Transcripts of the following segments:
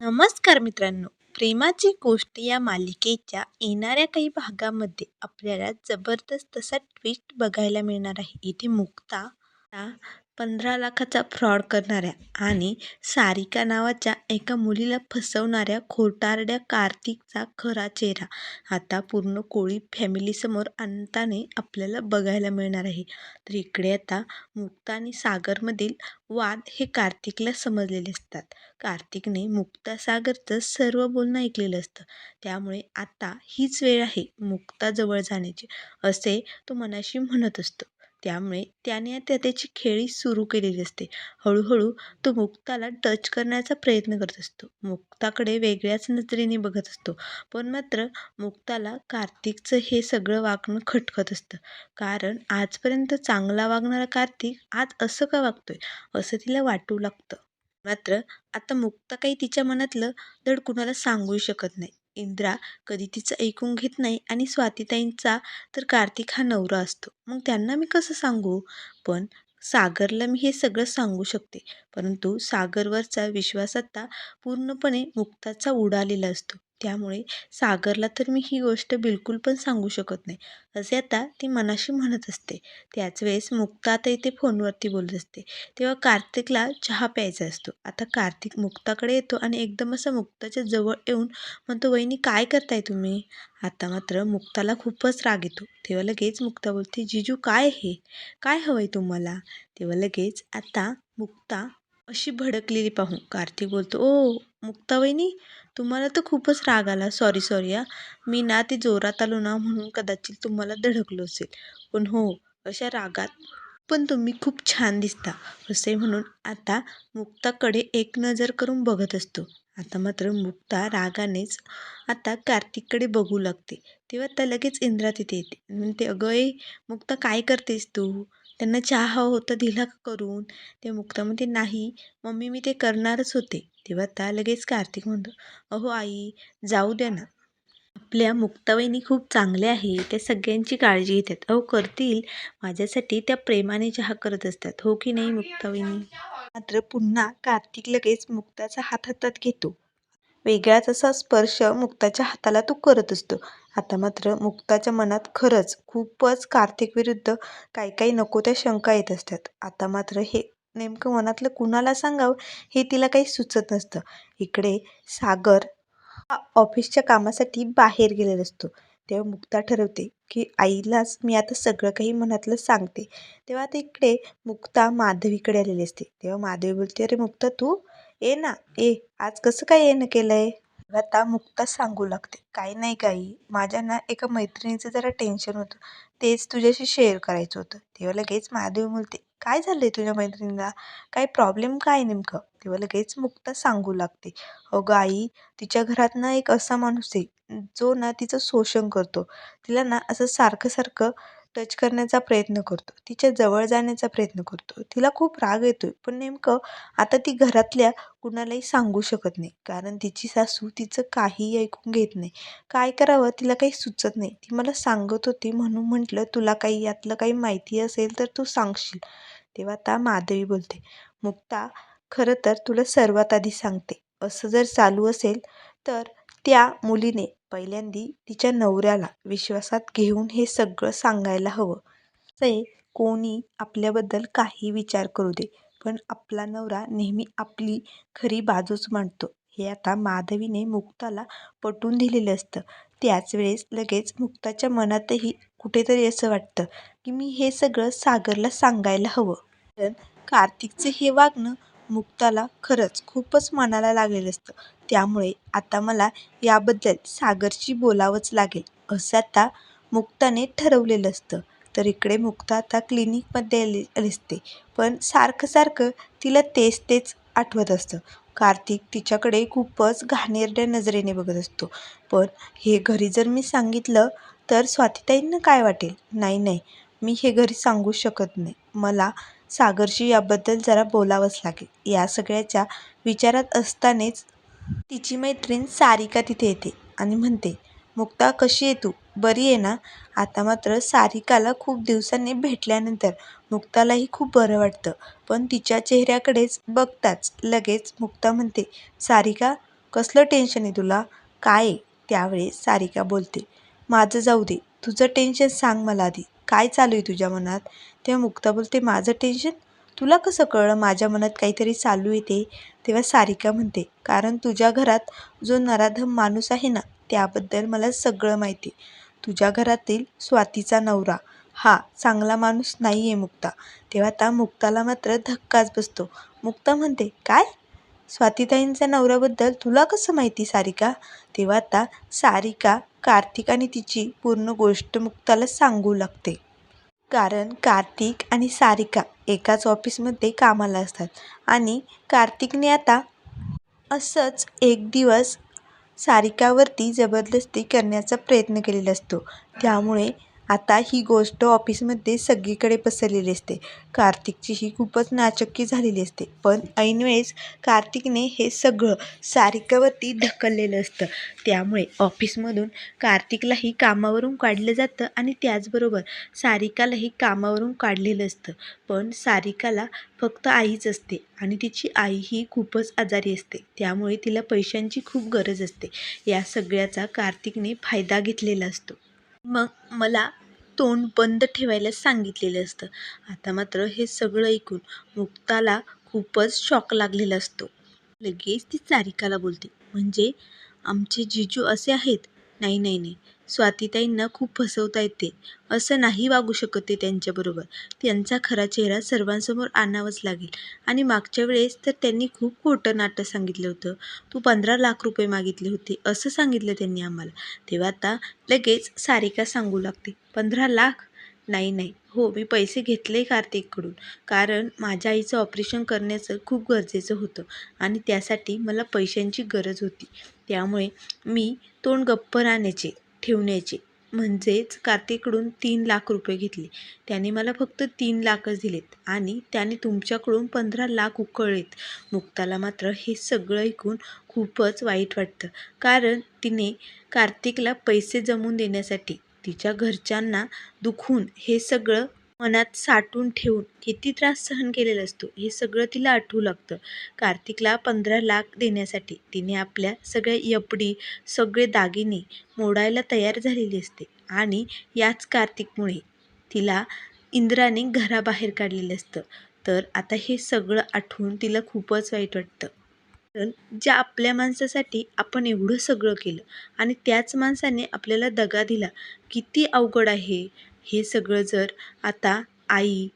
नमस्कार मित्रांनो. प्रेमाची गोष्ट या मालिकेच्या येणाऱ्या काही भागामध्ये आपल्याला जबरदस्त असा ट्विस्ट बघायला मिळणार आहे. इथे मुक्ता पंधरा लाखाचा फ्रॉड करणाऱ्या आणि सारिका नावाच्या एका मुलीला फसवणाऱ्या खोटारड्या कार्तिकचा खरा चेहरा आता पूर्ण कोळी फॅमिलीसमोर आणताने आपल्याला बघायला मिळणार आहे. तर इकडे आता मुक्ता आणि सागरमधील वाद हे कार्तिकला समजलेले असतात. कार्तिकने मुक्ता सागरचं सर्व बोलणं ऐकलेलं असतं. त्यामुळे आता हीच वेळ आहे मुक्ताजवळ जाण्याची असे तो मनाशी म्हणत असतो. त्यामुळे त्याने आता त्याची खेळी सुरू केलेली असते. हळूहळू तो मुक्ताला टच करण्याचा प्रयत्न करत असतो. मुक्ताकडे वेगळ्याच नजरेने बघत असतो. पण मात्र मुक्ताला कार्तिकचं हे सगळं वागणं खटकत असतं. कारण आजपर्यंत चांगला वागणारा कार्तिक आज असं का वागतोय? असं तिला वाटू लागतं. मात्र आता मुक्ता काही तिच्या मनातलं धड कुणाला सांगू शकत नाही. इंद्रा कधी तिचं ऐकून घेत नाही आणि स्वातीताईंचा तर कार्तिक हा नवरा असतो. मग त्यांना मी कसं सांगू? पण सागरला मी हे सगळं सांगू शकते. परंतु सागरवरचा विश्वास आता पूर्णपणे मुक्ताचा उडालेला असतो. त्यामुळे सागरला तर मी ही गोष्ट बिलकुल पण सांगू शकत नाही. असे आता ती मनाशी म्हणत असते. त्याच वेळेस मुक्ता आता इथे फोनवरती बोलत असते. तेव्हा कार्तिकला चहा प्यायचा असतो. आता कार्तिक मुक्ताकडे येतो आणि एकदम असं मुक्ताच्या जवळ येऊन म्हणतो वहिनी काय करताय तुम्ही? आता मात्र मुक्ताला खूपच राग येतो. तेव्हा लगेच मुक्ता बोलते जिजू काय हे काय हवंय तुम्हाला? तेव्हा लगेच आता मुक्ता अशी भडकलेली पाहून कार्तिक बोलतो ओ मुक्ताबाईनी तुम्हाला तर खूपच राग आला. सॉरी सॉरी हा. मी ना ते जोरात आलो ना म्हणून कदाचित तुम्हाला धडकलो असेल. पण हो अशा रागात पण तुम्ही खूप छान दिसता असे म्हणून आता मुक्ताकडे एक नजर करून बघत असतो. आता मात्र मुक्ता रागानेच आता कार्तिककडे बघू लागते. तेव्हा त्या लगेच इंद्रा तिथे येते. म्हणते अगं ए मुक्ता काय करतेस तू? त्यांना चहा हवं होतं दिला का करून ते मुक्ता म्हणते नाही मम्मी मी ते करणारच होते. तेव्हा त्या लगेच कार्तिक म्हणतो अहो आई जाऊ द्या ना. आपल्या मुक्तावहिनी खूप चांगल्या आहे त्या सगळ्यांची काळजी घेतात. अहो करतील. माझ्यासाठी त्या प्रेमाने चहा करत असतात. हो की नाही मुक्तावहिनी मात्र पुन्हा कार्तिक लगेच मुक्ताचा हात हातात घेतो. वेगळाच असा स्पर्श मुक्ताच्या हाताला तो करत असतो. आता मात्र मुक्ताच्या मनात खरंच खूपच कार्तिक विरुद्ध काही काही नको त्या शंका येत असतात. आता मात्र हे नेमकं मनातलं कुणाला सांगावं हे तिला काही सुचत नसतं. इकडे सागर हा ऑफिसच्या कामासाठी बाहेर गेलेला असतो. तेव्हा मुक्ता ठरवते की आईलाच मी आता सगळं काही मनातलं सांगते. तेव्हा आता इकडे मुक्ता माधवीकडे आलेली असते. तेव्हा माधवी बोलते अरे मुक्ता तू ये ना ए आज कसं काय येणं केलं आहे आता मुक्ता सांगू लागते. काही नाही काही. माझ्या ना एका मैत्रिणीचं जरा टेन्शन होतं. तेच तुझ्याशी शेअर करायचं होतं. तेव्हा लगेच महादेव बोलते काय झालं आहे तुझ्या मैत्रिणीला? काय प्रॉब्लेम काय नेमकं? तेव्हा लगेच मुक्ता सांगू लागते. अगं आई तिच्या घरात ना एक असा माणूस आहे जो ना तिचं शोषण करतो. तिला ना असं सारखं सारखं टच करण्याचा प्रयत्न करतो. तिच्या जवळ जाण्याचा प्रयत्न करतो. तिला खूप राग येतो आहे पण नेमकं आता ती घरातल्या कुणालाही सांगू शकत नाही. कारण तिची सासू तिचं काहीही ऐकून घेत नाही. काय करावं? तिला काही सुचत नाही. ती मला सांगत होती म्हणून म्हटलं तुला काही यातलं काही माहिती असेल तर तू सांगशील. तेव्हा आता माधवी बोलते मुक्ता खरं तर तुला सर्वात आधी सांगते. असं जर चालू असेल तर त्या मुलीने पहिल्यांदी तिच्या नवऱ्याला विश्वासात घेऊन हे सगळं सांगायला हवं. ते कोणी आपल्याबद्दल काही विचार करू दे पण आपला नवरा नेहमी आपली खरी बाजूच मांडतो. हे आता माधवीने मुक्ताला पटवून दिलेलं असतं. त्याच वेळेस लगेच मुक्ताच्या मनातही कुठेतरी असं वाटतं की मी हे सगळं सागरला सांगायला हवं. कारण कार्तिकचं हे वागणं मुक्ताला खरंच खूपच मनाला लागलेलं असतं. त्यामुळे आता मला याबद्दल सागरशी बोलावंच लागेल. असं आता मुक्ताने ठरवलेलं असतं. तर इकडे मुक्ता आता क्लिनिकमध्ये आली असते पण सारखं सारखं तिला तेच तेच आठवत असतं. कार्तिक तिच्याकडे खूपच घाणेरड्या नजरेने बघत असतो. पण हे घरी जर मी सांगितलं तर स्वातीताईंना काय वाटेल? नाही नाही. मी हे घरी सांगू शकत नाही. मला सागरशी याबद्दल जरा बोलावंच लागेल. या सगळ्याच्या विचारात असतानाच तिची मैत्रीण सारिका तिथे येते आणि म्हणते मुक्ता कशी आहे तू? बरी आहे ना? आता मात्र सारिकाला खूप दिवसांनी भेटल्यानंतर मुक्तालाही खूप बरं वाटतं. पण तिच्या चेहऱ्याकडेच बघताच लगेच मुक्ता म्हणते सारिका कसलं टेन्शन आहे तुला? काय आहे? त्यावेळेस सारिका बोलते माझं जाऊ दे. तुझं टेन्शन सांग मला आधी. काय चालू आहे तुझ्या मनात? तेव्हा मुक्ता बोलते माझं टेन्शन? तुला कसं कळलं माझ्या मनात काहीतरी चालू आहे ते तेव्हा सारिका म्हणते कारण तुझ्या घरात जो नराधम माणूस आहे ना त्याबद्दल मला सगळं माहिती. तुझ्या घरातील स्वातीचा नवरा. हा चांगला माणूस नाही आहे मुक्ता. तेव्हा आता मुक्ताला मात्र धक्काच बसतो. मुक्ता म्हणते काय? स्वातीताईंच्या नवऱ्याबद्दल तुला कसं माहिती सारिका? तेव्हा आता सारिका कार्तिक आणि तिची पूर्ण गोष्ट मुक्ताला सांगू लागते. कारण कार्तिक आणि सारिका एकाच ऑफिसमध्ये कामाला असतात. आणि कार्तिकने आता असंच एक दिवस सारिकावरती जबरदस्ती करण्याचा प्रयत्न केलेला असतो. त्यामुळे आता ही गोष्ट ऑफिसमध्ये सगळीकडे पसरलेली असते. कार्तिकची ही खूपच नाचक्की झालेली असते. पण ऐनवेळेस कार्तिकने हे सगळं सारिकावरती ढकललेलं असतं. त्यामुळे ऑफिसमधून कार्तिकलाही कामावरून काढलं जातं आणि त्याचबरोबर सारिकालाही कामावरून काढलेलं असतं. पण सारिकाला फक्त आईच असते आणि तिची आई ही खूपच आजारी असते. त्यामुळे तिला पैशांची खूप गरज असते. या सगळ्याचा कार्तिकने फायदा घेतलेला असतो. मग मला तोंड बंद ठेवायला सांगितलेलं असतं. आता मात्र हे सगळं ऐकून मुक्ताला खूपच शॉक लागलेला असतो. लगेच ती सारिकाला बोलते म्हणजे आमचे जिजू असे आहेत? नाही नाही नाही. स्वातीताईंना खूप फसवता येते. असं नाही वागू शकत ते त्यांच्याबरोबर. त्यांचा खरा चेहरा सर्वांसमोर आणावाच लागेल. आणि मागच्या वेळेस तर त्यांनी खूप खोटं नाटक सांगितलं होतं. तू पंधरा लाख रुपये मागितले होते असं सांगितलं त्यांनी आम्हाला. तेव्हा आता लगेच सारिका सांगू लागते. पंधरा लाख? नाही नाही. हो मी पैसे घेतले कार्तिककडून. कारण माझ्या आईचं ऑपरेशन करण्याचं खूप गरजेचं होतं. आणि त्यासाठी मला पैशांची गरज होती. त्यामुळे मी तोंड गप्प राहण्याचे ठेवण्याचे. म्हणजेच कार्तिककडून तीन लाख रुपये घेतले. त्याने मला फक्त तीन लाखच दिलेत आणि त्याने तुमच्याकडून पंधरा लाख उकळलेत. मुक्ताला मात्र हे सगळं ऐकून खूपच वाईट वाटतं. कारण तिने कार्तिकला पैसे जमवून देण्यासाठी तिच्या घरच्यांना दुखून हे सगळं मनात साठवून ठेवून किती त्रास सहन केलेला असतो हे सगळं तिला आठवू लागतं. कार्तिकला पंधरा लाख देण्यासाठी तिने आपल्या सगळ्या यपडी सगळे दागिने मोडायला तयार झालेली असते आणि याच कार्तिकमुळे तिला इंद्राने घराबाहेर काढलेलं असतं. तर आता हे सगळं आठवून तिला खूपच वाईट वाटतं. कारण ज्या आपल्या माणसासाठी आपण एवढं सगळं केलं आणि त्याच माणसाने आपल्याला दगा दिला किती अवघड आहे. हे सगळं जर आता आई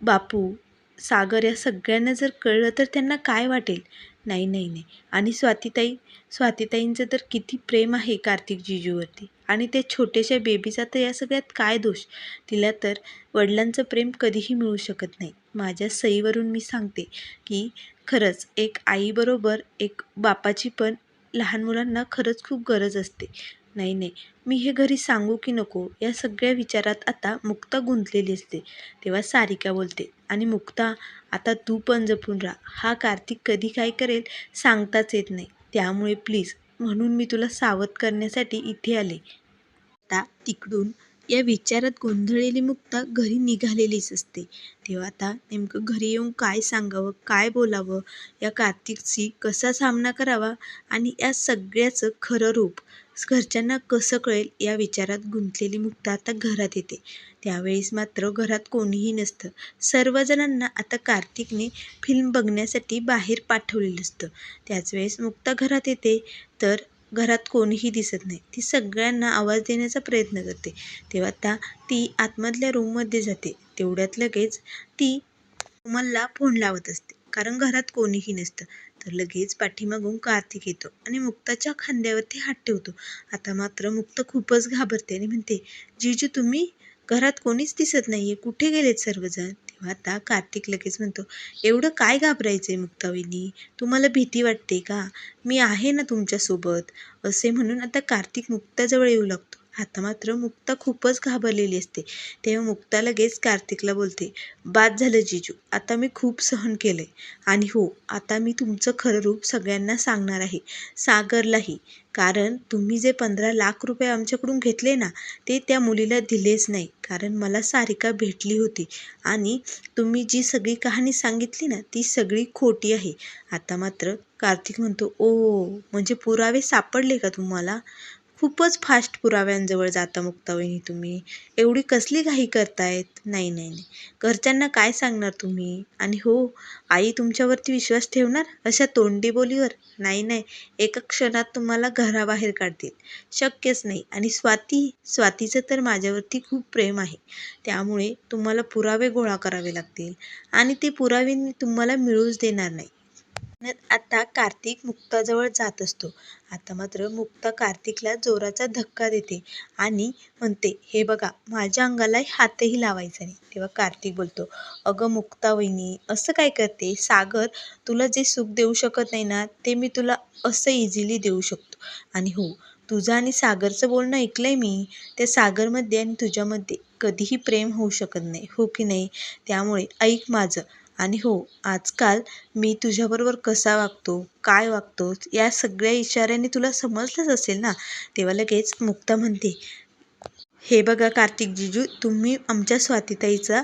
बापू सागर या सगळ्यांना जर कळलं तर त्यांना काय वाटेल? नाही नाही नाही. आणि स्वातीताई स्वातीताईंचं तर किती प्रेम आहे कार्तिक जिजूवरती. आणि त्या छोट्याशा बेबीचा तर या सगळ्यात काय दोष? तिला तर वडिलांचं प्रेम कधीही मिळू शकत नाही. माझ्या सईवरून मी सांगते की खरंच एक आईबरोबर एक बापाची पण लहान मुलांना खरंच खूप गरज असते. नाही नाही. मी हे घरी सांगू की नको या सगळ्या विचारात आता मुक्ता गुंतलेली असते. तेव्हा सारिका बोलते आणि मुक्ता आता तू पण जपून राहा. हा कार्तिक कधी काय करेल सांगताच येत नाही. त्यामुळे प्लीज म्हणून मी तुला सावध करण्यासाठी इथे आले. आता तिकडून या विचारात गोंधळलेली मुक्ता घरी निघालेलीच असते. तेव्हा आता नेमकं घरी येऊन काय सांगावं काय बोलावं या कार्तिकशी कसा सामना करावा आणि या सगळ्याचं खरं रूप घरच्यांना कसं कळेल या विचारात गुंतलेली मुक्ता आता घरात येते. त्यावेळेस मात्र घरात कोणीही नसतं. सर्वजणांना आता कार्तिकने फिल्म बघण्यासाठी बाहेर पाठवलेलं असतं. त्याच वेळेस मुक्ता घरात येते तर घरात कोणीही दिसत नाही. ती सगळ्यांना आवाज देण्याचा प्रयत्न करते. तेव्हा आता ती आतमधल्या रूममध्ये जाते. तेवढ्यात लगेच ती कोमलला फोन लावत असते. कारण घरात कोणीही नसतं. तर लगेच पाठीमागून कार्तिक येतो आणि मुक्ताच्या खांद्यावरती हात ठेवतो. आता मात्र मुक्त खूपच घाबरते आणि म्हणते जीजू तुम्ही घरात कोणीच दिसत नाही आहे कुठे गेलेत सर्वजण? तेव्हा आता कार्तिक लगेच म्हणतो एवढं काय घाबरायचं आहे मुक्तावहिनी तुम्हाला भीती वाटते का? मी आहे ना तुमच्यासोबत असे म्हणून आता कार्तिक मुक्ताजवळ येऊ लागतो. आता मात्र मुक्ता खूपच घाबरलेली असते. तेव्हा मुक्ता लगेच कार्तिकला बोलते बाद झालं जिजू आता मी खूप सहन केलंय. आणि हो आता मी तुमचं खरं रूप सगळ्यांना सांगणार आहे. सागरलाही. कारण तुम्ही जे पंधरा लाख रुपये आमच्याकडून घेतले ना ते त्या मुलीला दिलेच नाही. कारण मला सारिका भेटली होती. आणि तुम्ही जी सगळी कहाणी सांगितली ना ती सगळी खोटी आहे. आता मात्र कार्तिक म्हणतो ओ म्हणजे पुरावे सापडले का तुम्हाला? खूपच फास्ट पुराव्यांजवळ जाता मुक्तावहिनी तुम्ही. एवढी कसली घाई करतायत? नाही नाही नाही. घरच्यांना काय सांगणार तुम्ही? आणि हो आई तुमच्यावरती विश्वास ठेवणार? अशा तोंडी बोलीवर? नाही नाही. एका क्षणात तुम्हाला घराबाहेर काढतील. शक्यच नाही. आणि स्वाती स्वातीचं तर माझ्यावरती खूप प्रेम आहे. त्यामुळे तुम्हाला पुरावे गोळा करावे लागतील. आणि ते पुरावे मी तुम्हाला मिळूच देणार नाही. आता कार्तिक मुक्ताजवळ जात असतो. आता मात्र मुक्ता कार्तिकला जोराचा धक्का देते आणि म्हणते हे बघा माझ्या अंगाला हातही लावायचा नाही. तेव्हा कार्तिक बोलतो अगं मुक्ता वहिनी असं काय करते? सागर तुला जे सुख देऊ शकत नाही ना ते मी तुला असं इझिली देऊ शकतो. आणि हो तुझं आणि सागरचं बोलणं ऐकलंय मी. त्या सागरमध्ये आणि तुझ्यामध्ये कधीही प्रेम होऊ शकत नाही हो की नाही? त्यामुळे ऐक माझं. आणि हो आजकाल मी तुझ्याबरोबर कसा वागतो काय वागतो या सगळ्या इशाऱ्याने तुला समजलंच असेल ना? तेव्हा लगेच मुक्ता म्हणते हे बघा कार्तिक जिजू तुम्ही आमच्या स्वातीताईचा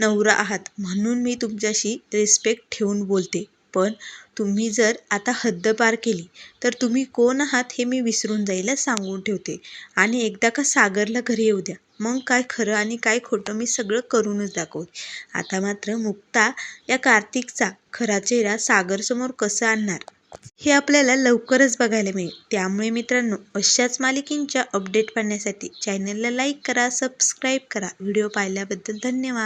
नवरा आहात. म्हणून मी तुमच्याशी रिस्पेक्ट ठेवून बोलते. पण तुम्ही जर आता हद्द पार केली तर तुम्ही कोण आहात हे मी विसरून जायला सांगून ठेवते. आणि एकदा का सागरला घरी येऊ द्या. मग काय खरं आणि काय खोटं मी सगळं करूनच दाखवते. आता मात्र मुक्ता या कार्तिकचा खरा चेहरा सागरसमोर कसा आणणार? हे आपल्याला लवकरच बघायला मिळेल. त्यामुळे मित्रांनो अशाच मालिकेंच्या अपडेट पाहण्यासाठी चॅनलला लाईक करा सबस्क्राईब करा. व्हिडिओ पाहिल्याबद्दल धन्यवाद.